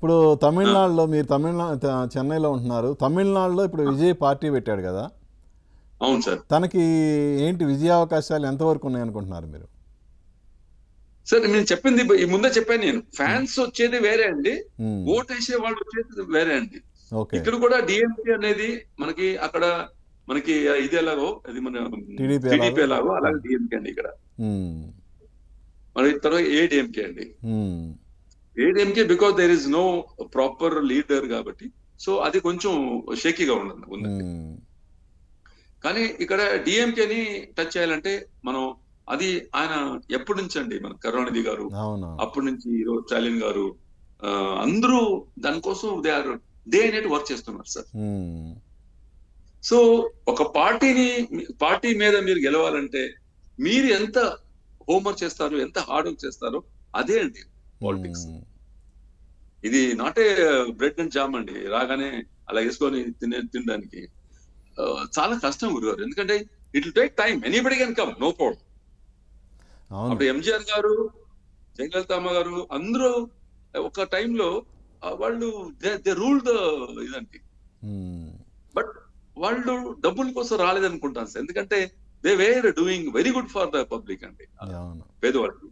ఇప్పుడు తమిళనాడులో మీరు తమిళనాడు చెన్నైలో ఉంటున్నారు. తమిళనాడులో ఇప్పుడు విజయ్ పార్టీ పెట్టాడు కదా. అవును సార్. తనకి ఏంటి విజయావకాశాలు ఎంతవరకు ఉన్నాయి అనుకుంటున్నారు మీరు? సార్ నేను చెప్పింది ముందే చెప్పాను నేను. ఫ్యాన్స్ వచ్చేది వేరే అండి. ఓట్ వేసే వాళ్ళు వచ్చేది వేరే అండి. ఇక్కడ కూడా డిఎంకే అనేది మనకి అక్కడ మనకి ఇది ఎలాగో? అది మన టీడీపీ ఎలాగో? అలాగే డిఎంకే అండి ఇక్కడ. మరి తర్వాత ఏడిఎంకే అండి? ఉమ్, ADMK because there is no proper leader కాబట్టి సో అది కొంచెం షేకీగా ఉండదు ఉంది కానీ ఇక్కడ డిఎంకేని టచ్ చేయాలంటే మనం అది ఆయన ఎప్పటి నుంచి అండి మన కరుణానిధి గారు? అప్పటి నుంచి ఈరోజు స్టాలిన్ గారు అందరూ దానికోసం దే ఆర్ డే అనేది వర్క్ చేస్తున్నారు సార్. ఉమ్, సో ఒక పార్టీని పార్టీ మీద మీరు గెలవాలంటే మీరు ఎంత హోంవర్క్ చేస్తారు ఎంత హార్డ్ వర్క్ చేస్తారో అదే అండి. పాలిటిక్స్ ఉమ్, ఇది not a bread and jam అండి. రాగానే అలా వేసుకొని తినే తినడానికి. చాలా కష్టం గురుగారు. ఎందుకంటే it will take time anybody can come no problem అప్పుడు ఎంజిఆర్ గారు జయలలితమ్మ గారు అందరూ ఒక టైంలో వాళ్ళు దే రూల్ ద ఇదండి. బట్ వాళ్ళు డబ్బుల కోసం రాలేదనుకుంటాను సార్. ఎందుకంటే they were doing very good for the public అండి. అవును. పేదవాళ్ళు.